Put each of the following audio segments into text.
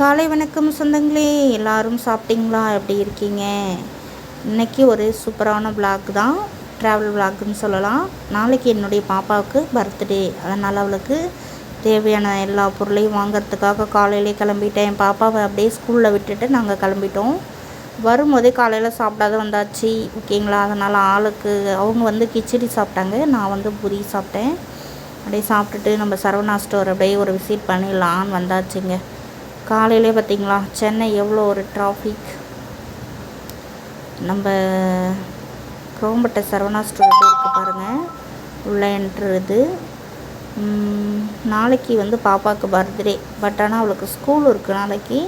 காலை வணக்கம் சொந்தங்களே எல்லாரும் சாப்பிட்டீங்களா? எப்படி இருக்கீங்க? இன்னைக்கு ஒரு சூப்பரான vlog தான். ட்ராவல் vlogனு சொல்லலாம். நாளைக்கு என்னுடைய பாப்பாவுக்கு பர்த்டே அதனால் அவளுக்கு தேவையான எல்லா பொருளையும் வாங்கிறதுக்காக காலையிலே கிளம்பிட்டேன். என் பாப்பாவை அப்படியே ஸ்கூலில் விட்டுட்டு நாங்கள் கிளம்பிட்டோம். வரும்போதே காலையில் சாப்பிடாத வந்தாச்சு. ஓகேங்களா? அதனால் ஆளுக்கு அவங்க வந்து கிச்சடி சாப்பிட்டாங்க. நான் வந்து பூரி சாப்பிட்டேன். அப்படியே சாப்பிட்டுட்டு நம்ம சரவணா ஸ்டோர் அப்படியே ஒரு விசிட் பண்ணிடலான்னு வந்தாச்சுங்க. காலையிலே பார்த்தீங்களா? சென்னை எவ்வளோ ஒரு டிராஃபிக் நம்ம குரோம்பட்டை சரவணா ஸ்டோர் இருக்குது பாருங்கள் உள்ளே என்ட்ருது நாளைக்கு வந்து பாப்பாவுக்கு பர்த்டே பட் ஆனால் அவளுக்கு ஸ்கூல் இருக்குது நாளைக்கு.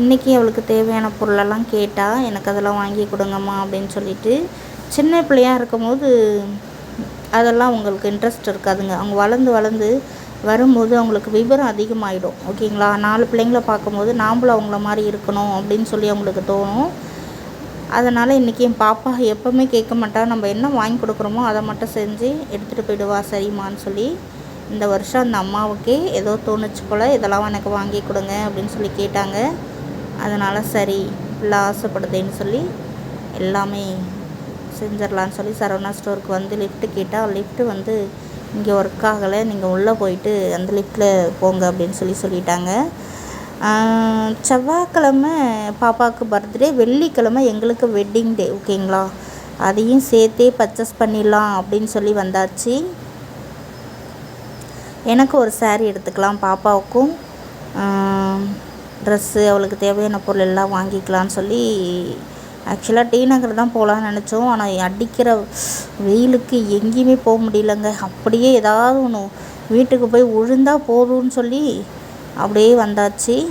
இன்றைக்கி அவளுக்கு தேவையான பொருளெல்லாம் கேட்டால் எனக்கு அதெல்லாம் வாங்கி கொடுங்கம்மா அப்படின்னு சொல்லிட்டு சின்ன பிள்ளையாக இருக்கும்போது அதெல்லாம் உங்களுக்கு இன்ட்ரெஸ்ட் இருக்காதுங்க. அவங்க வளர்ந்து வளர்ந்து வரும்போது அவங்களுக்கு விவரம் அதிகமாகிடும் ஓகேங்களா? நாலு பிள்ளைங்கள பார்க்கும்போது நாம்ளும் அவங்கள மாதிரி இருக்கணும் அப்படின்னு சொல்லி அவங்களுக்கு தோணும். அதனால் இன்றைக்கி என் பாப்பா எப்போவுமே கேட்க மாட்டா நம்ம என்ன வாங்கி கொடுக்குறோமோ அதை மட்டும் செஞ்சு எடுத்துகிட்டு போயிடுவா சரிம்மான்னு சொல்லி. இந்த வருஷம் அந்த அம்மாவுக்கே ஏதோ தோணுச்சு போல் இதெல்லாம் எனக்கு வாங்கி கொடுங்க அப்படின்னு சொல்லி கேட்டாங்க. அதனால் சரி இல்லை ஆசைப்படுதேன்னு சொல்லி எல்லாமே செஞ்சிடலான்னு சொல்லி சரவணா ஸ்டோருக்கு வந்து லிஃப்ட்டு கேட்டால் லிஃப்ட்டு வந்து இங்கே ஒர்க் ஆகலை. நீங்கள் உள்ளே போயிட்டு அந்த லிஃப்ட்டில் போங்க அப்படின்னு சொல்லி சொல்லிட்டாங்க. செவ்வாய்க்கிழமை பாப்பாவுக்கு பர்த்டே வெள்ளிக்கிழமை எங்களுக்கு வெட்டிங் டே ஓகேங்களா அதையும் சேர்த்தே பர்ச்சேஸ் பண்ணிடலாம் அப்படின்னு சொல்லி வந்தாச்சு. எனக்கு ஒரு சேரீ எடுத்துக்கலாம் பாப்பாவுக்கும். ட்ரெஸ்ஸு அவளுக்கு தேவையான பொருள் எல்லாம் வாங்கிக்கலாம்னு சொல்லி ஆக்சுவலாக டி நகர் தான் போகலான்னு நினச்சோம். ஆனால் அடிக்கிற வெயிலுக்கு எங்கேயுமே போக முடியலங்க. அப்படியே ஏதாவது ஒன்று வீட்டுக்கு போய் விழுந்தா போதும்னு சொல்லி அப்படியே வந்தாச்சு.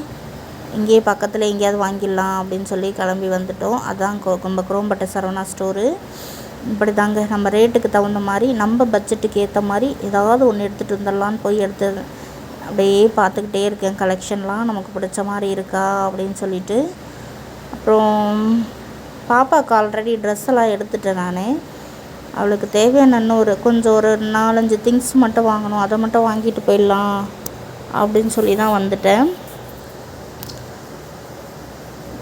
இங்கேயே பக்கத்தில் எங்கேயாவது வாங்கிடலாம் அப்படின்னு சொல்லி கிளம்பி வந்துட்டோம். அதுதான் கொ- நம்ம குரோம்பட்டை சரவணா ஸ்டோரு. இப்படி தாங்க நம்ம ரேட்டுக்கு தகுந்த மாதிரி நம்ம பட்ஜெட்டுக்கு ஏற்ற மாதிரி ஏதாவது ஒன்று எடுத்துகிட்டு வந்துடலான்னு போய் எடுத்து அப்படியே பார்த்துக்கிட்டே இருக்கேன். கலெக்ஷன்லாம் நமக்கு பிடிச்ச மாதிரி இருக்கா அப்படின்னு சொல்லிட்டு. அப்புறம் பாப்பாவுக்கு ஆல்ரெடி ட்ரெஸ் எல்லாம் எடுத்துட்டேன் நான். அவளுக்கு தேவையான இன்னொரு கொஞ்சம் ஒரு நாலஞ்சு திங்ஸ் மட்டும் வாங்கணும். அதை மட்டும் வாங்கிட்டு போயிடலாம் அப்படின்னு சொல்லி தான் வந்துட்டேன்.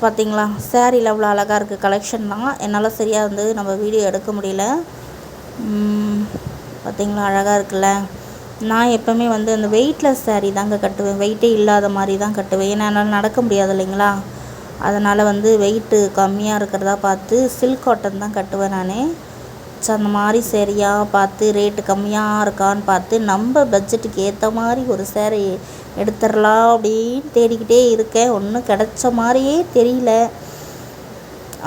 பார்த்தீங்களா சேரீயில் அவ்வளோ அழகாக இருக்குது கலெக்ஷன் தான். என்னால் சரியாக வந்து நம்ம வீடியோ எடுக்க முடியல. பார்த்திங்களா பார்த்தீங்களா அழகாக இருக்குல்ல. நான் எப்போவுமே வந்து அந்த வெயிட்லெஸ் சேரீ தாங்க கட்டுவேன். வெயிட்டே இல்லாத மாதிரி தான் கட்டுவேன். ஏன்னா என்னால் நடக்க முடியாது இல்லைங்களா? அதனால் வந்து வெயிட்டு கம்மியாக இருக்கிறதா பார்த்து சில்க் காட்டன் தான் கட்டுவேன் நான். ஸோ அந்த மாதிரி சரியாக பார்த்து ரேட்டு கம்மியாக இருக்கான்னு பார்த்து நம்ம பட்ஜெட்டுக்கு ஏற்ற மாதிரி ஒரு சேரீ எடுத்துடலாம் அப்படின்னு தேடிக்கிட்டே இருக்கேன். ஒன்றும் கிடைச்ச மாதிரியே தெரியல.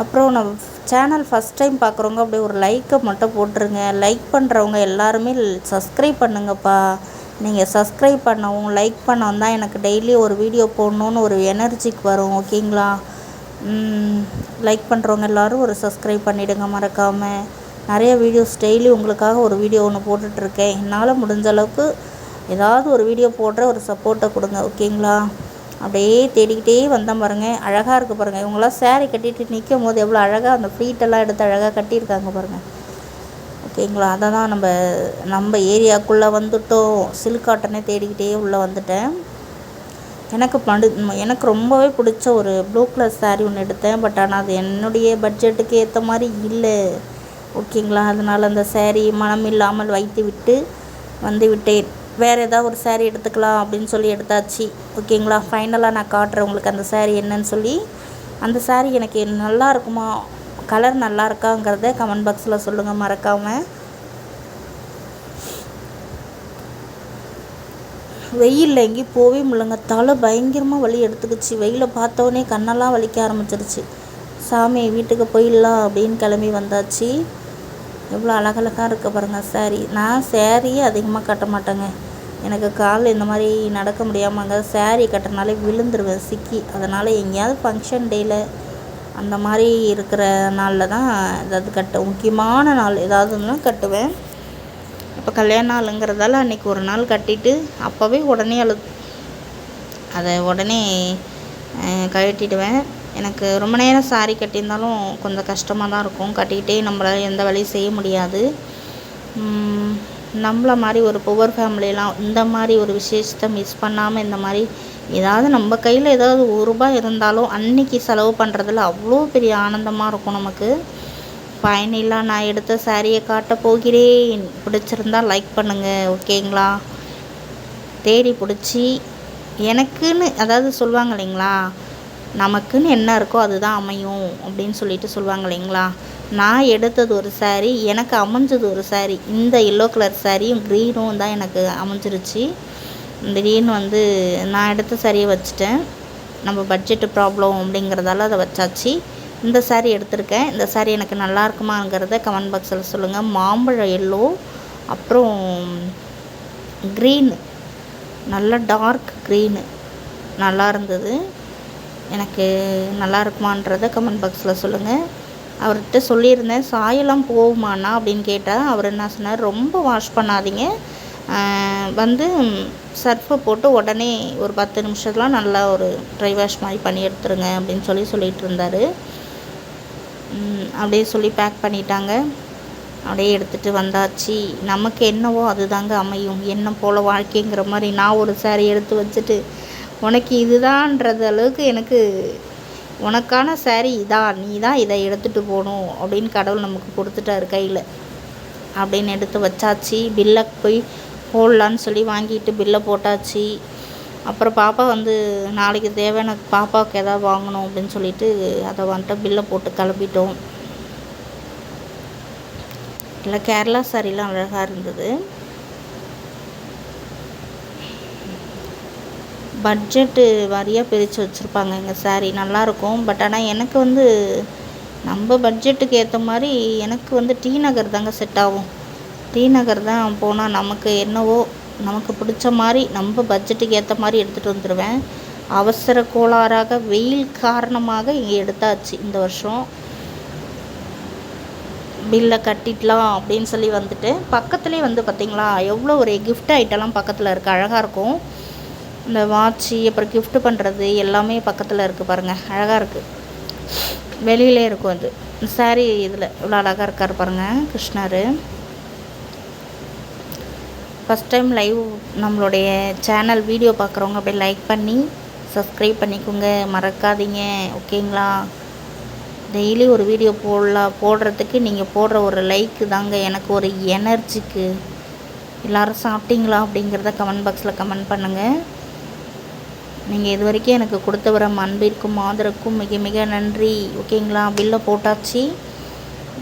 அப்புறம் நம்ம சேனல் ஃபஸ்ட் டைம் பார்க்குறவங்க அப்படியே ஒரு லைக்கை மட்டும் போட்டுருங்க. லைக் பண்ணுறவங்க எல்லாருமே சப்ஸ்கிரைப் பண்ணுங்கப்பா. நீங்கள் சப்ஸ்கிரைப் பண்ணவும் லைக் பண்ணவும் தான் எனக்கு டெய்லி ஒரு வீடியோ போடணுன்னு ஒரு எனர்ஜிக்கு வரும் ஓகேங்களா? லைக் பண்ணுறவங்க எல்லாரும் ஒரு சப்ஸ்கிரைப் பண்ணிவிடுங்க மறக்காமல் நிறைய வீடியோஸ் டெய்லி உங்களுக்காக ஒரு வீடியோ ஒன்று போட்டுட்ருக்கேன். என்னால் முடிஞ்ச அளவுக்கு ஏதாவது ஒரு வீடியோ போடுற ஒரு சப்போர்ட்டை கொடுங்க ஓகேங்களா? அப்படியே தேடிக்கிட்டே வந்தேன் பாருங்கள் அழகாக இருக்குது பாருங்கள் இவங்களாம் சேரீ கட்டிட்டு நிற்கும் போது எவ்வளோ அழகாக அந்த ஃப்ளீட்டெல்லாம் எடுத்து அழகாக கட்டியிருக்காங்க பாருங்கள் ஓகேங்களா? அதை தான் நம்ம நம்ம ஏரியாக்குள்ளே வந்துட்டோம். சில்க் காட்டனே தேடிக்கிட்டே உள்ளே வந்துட்டேன். எனக்கு படு எனக்கு ரொம்பவே பிடிச்ச ஒரு ப்ளூ கலர் சாரீ ஒன்று எடுத்தேன். பட் ஆனால் அது என்னுடைய பட்ஜெட்டுக்கு ஏற்ற மாதிரி இல்லை. ஓகேங்களா? அதனால் அந்த சேரீ மனம் இல்லாமல் வைத்து விட்டு வந்து விட்டேன். வேறு ஏதாவது ஒரு சேரீ எடுத்துக்கலாம் அப்படின்னு சொல்லி எடுத்தாச்சு. ஓகேங்களா? ஃபைனலாக நான் காட்டுறேன் உங்களுக்கு அந்த சேரீ என்னன்னு சொல்லி. அந்த சேரீ எனக்கு நல்லா இருக்குமா? கலர் நல்லா இருக்காங்கிறத கமெண்ட் பாக்ஸில் சொல்லுங்கள் மறக்காமல் வெயிலில் எங்கேயும் போகவே முடியலங்க. தலை பயங்கரமாக வலி எடுத்துக்கிச்சு. வெயிலை பார்த்தோன்னே கண்ணெல்லாம் வலிக்க ஆரம்பிச்சிருச்சு. சாமி வீட்டுக்கு போயிடலாம் அப்படின்னு கிளம்பி வந்தாச்சு. எவ்வளோ அழகழகாக இருக்க பாருங்கள் saree. நான் சேரீயே அதிகமாக கட்ட மாட்டேங்க. எனக்கு காலில் இந்த மாதிரி நடக்க முடியாமங்க saree கட்டினாலே விழுந்துருவேன் சிக்கி. அதனால் எங்கேயாவது ஃபங்க்ஷன் டேயில் அந்த மாதிரி இருக்கிற நாளில் தான் ஏதாவது கட்ட முக்கியமான நாள் ஏதாவதுன்னா கட்டுவேன். இப்போ கல்யாண நாளுங்கிறதால அன்றைக்கி ஒரு நாள் கட்டிட்டு அப்போவே உடனே அழு அதை உடனே அஹ், கழட்டிடுவேன். எனக்கு ரொம்ப நேரம் சாரி கட்டியிருந்தாலும் கொஞ்சம் கஷ்டமாக தான் இருக்கும். கட்டிக்கிட்டே நம்மளால் எந்த வேலையும் செய்ய முடியாது. நம்மள மாதிரி ஒரு புவர் ஃபேமிலிலாம் இந்த மாதிரி ஒரு விசேஷத்தை மிஸ் பண்ணாமல் இந்த மாதிரி ஏதாவது நம்ம கையில் ஏதாவது ஒரு ரூபாய் இருந்தாலும் அன்னைக்கு செலவு பண்ணுறதுல அவ்வளோ பெரிய ஆனந்தமாக இருக்கும் நமக்கு. ஃபைனலாக நான் எடுத்த சாரியை காட்ட போகிறேன். பிடிச்சிருந்தா லைக் பண்ணுங்கள் ஓகேங்களா தேடி பிடிச்சி எனக்குன்னு அதாவது சொல்லுவாங்க இல்லைங்களா? நமக்குன்னு என்ன இருக்கோ அதுதான் அமையும் அப்படின்னு சொல்லிட்டு சொல்லுவாங்க இல்லைங்களா? நான் எடுத்தது ஒரு saree எனக்கு அமைஞ்சது ஒரு saree. இந்த எல்லோ கலர் சாரியும் க்ரீனும் தான் எனக்கு அமைஞ்சிருச்சு. இந்த க்ரீன் வந்து நான் எடுத்த சாரியை வச்சுட்டேன். நம்ம பட்ஜெட்டு ப்ராப்ளம் அப்படிங்கிறதால அதை வச்சாச்சு. இந்த saree எடுத்திருக்கேன். இந்த saree எனக்கு நல்லா இருக்குமாங்கிறத கமெண்ட் பாக்ஸில் சொல்லுங்கள் மாம்பழம் எல்லோ அப்புறம் க்ரீனு நல்ல டார்க் க்ரீனு நல்லா இருந்தது. எனக்கு நல்லா இருக்குமான்றதை கமெண்ட் பாக்ஸில் சொல்லுங்கள் அவர்கிட்ட சொல்லியிருந்தேன் சாயெல்லாம் போகுமாண்ணா? அப்படின்னு கேட்டால் அவர் என்ன சொன்னார் ரொம்ப வாஷ் பண்ணாதீங்க. வந்து சர்ஃபை போட்டு உடனே ஒரு பத்து நிமிஷத்துலாம் நல்லா ஒரு ட்ரை வாஷ் மாதிரி பண்ணி எடுத்துருங்க அப்படின்னு சொல்லி சொல்லிட்டு இருந்தார். அப்படியே சொல்லி பேக் பண்ணிட்டாங்க. அப்படியே எடுத்துகிட்டு வந்தாச்சு. நமக்கு என்னவோ அதுதாங்க அமையும். என்ன போல் வாழ்க்கைங்கிற மாதிரி நான் ஒரு சாரி எடுத்து வச்சுட்டு உனக்கு இதுதான்றது அளவுக்கு எனக்கு உனக்கான saree இதான் நீ தான் இதை எடுத்துகிட்டு போகணும் அப்படின்னு கடவுள் நமக்கு கொடுத்துட்டாரு கையில். அப்படின்னு எடுத்து வச்சாச்சு. பில்லை போய் போடலான்னு சொல்லி வாங்கிட்டு பில்லை போட்டாச்சு. அப்புறம் பாப்பா வந்து நாளைக்கு தேவையான பாப்பாவுக்கு எதாவது வாங்கணும் அப்படின்னு சொல்லிட்டு அதை வந்துட்டு பில்லை போட்டு கிளம்பிட்டோம். இல்லை கேரளா சாரிலாம் அழகாக இருந்தது. பட்ஜெட்டு வாரியாக பிரித்து வச்சுருப்பாங்க. எங்கள் saree நல்லாயிருக்கும் பட் ஆனால் எனக்கு வந்து நம்ம பட்ஜெட்டுக்கு ஏற்ற மாதிரி எனக்கு வந்து டி நகர் தாங்க செட் ஆகும். டி நகர் தான் போனால் நமக்கு என்னவோ நமக்கு பிடிச்ச மாதிரி நம்ம பட்ஜெட்டுக்கு ஏற்ற மாதிரி எடுத்துகிட்டு வந்துடுவேன் அவசர கோளாறாக வெயில் காரணமாக இங்கே எடுத்தாச்சு இந்த வருஷம். பில்லை கட்டிடலாம் அப்படின்னு சொல்லி வந்துட்டு பக்கத்துலேயே வந்து பார்த்திங்களா எவ்வளோ ஒரு கிஃப்ட் ஐட்டம்லாம் பக்கத்தில் இருக்குது அழகாக இருக்கும். இந்த வாட்சி அப்புறம் கிஃப்ட் பண்ணுறது எல்லாமே பக்கத்தில் இருக்குது பாருங்கள் அழகாக இருக்குது வெளியிலே இருக்கும் அது. சாரி இதில் இவ்வளோ அழகாக இருக்கார் பாருங்கள் கிருஷ்ணர். ஃபஸ்ட் டைம் லைவ் நம்மளுடைய சேனல் வீடியோ பார்க்குறவங்க அப்படியே லைக் பண்ணி சப்ஸ்கிரைப் பண்ணிக்கோங்க. மறக்காதீங்க ஓகேங்களா? டெய்லி ஒரு வீடியோ போடலாம் போடுறதுக்கு நீங்கள் போடுற ஒரு லைக்கு தாங்க எனக்கு ஒரு எனர்ஜிக்கு எல்லாரும் சாப்பிட்டீங்களா அப்படிங்கிறத கமெண்ட் பாக்ஸில் கமெண்ட் பண்ணுங்கள் நீங்கள் இது வரைக்கும் எனக்கு கொடுத்து வர அன்பிற்கும் ஆதரவுக்கும் மிக மிக நன்றி. ஓகேங்களா? பில்லை போட்டாச்சு.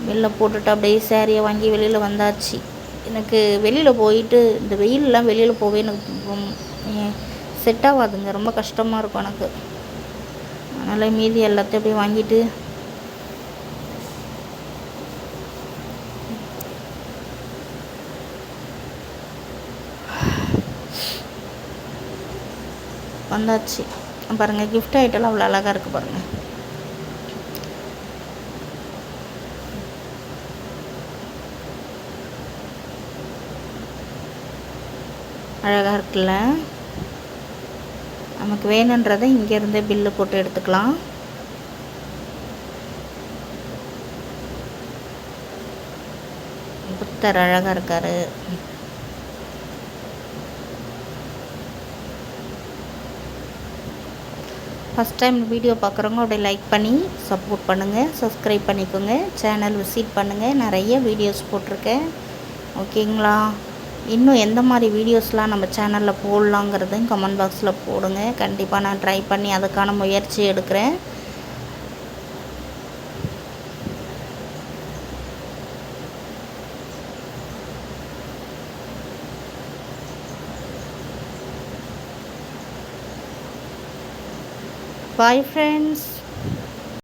பில்லை போட்டுட்டு அப்படியே சேரீயை வாங்கி வெளியில் வந்தாச்சு. எனக்கு வெளியில் போயிட்டு இந்த வெயிலெலாம் வெளியில் போவே எனக்கு செட் ஆகாதுங்க. ரொம்ப கஷ்டமாக இருக்கும் எனக்கு. அதனால் மீதி எல்லாத்தையும் அப்படியே வாங்கிட்டு வந்தாச்சு. பாருங்கள் கிஃப்ட் ஐட்டம்லாம் அவ்வளோ அழகாக இருக்குது பாருங்கள் அழகாக இருக்குல்ல? நமக்கு வேணுன்றதை இங்கேருந்தே பில்லு போட்டு எடுத்துக்கலாம். புத்தர் அழகாக இருக்காரு. ஃபஸ்ட் டைம் வீடியோ பார்க்குறவங்க அப்படியே லைக் பண்ணி சப்போர்ட் பண்ணுங்கள் சப்ஸ்கிரைப் பண்ணிக்கோங்க சேனல் விசிட் பண்ணுங்கள் நிறைய வீடியோஸ் போட்டிருக்கேன். ஓகேங்களா இன்னும் எந்த மாதிரி வீடியோஸ்லாம் நம்ம சேனலில் போடலாங்கிறதையும் கமெண்ட் பாக்ஸில் போடுங்க. கண்டிப்பாக நான் ட்ரை பண்ணி அதுக்கான முயற்சி எடுக்கிறேன். Bye friends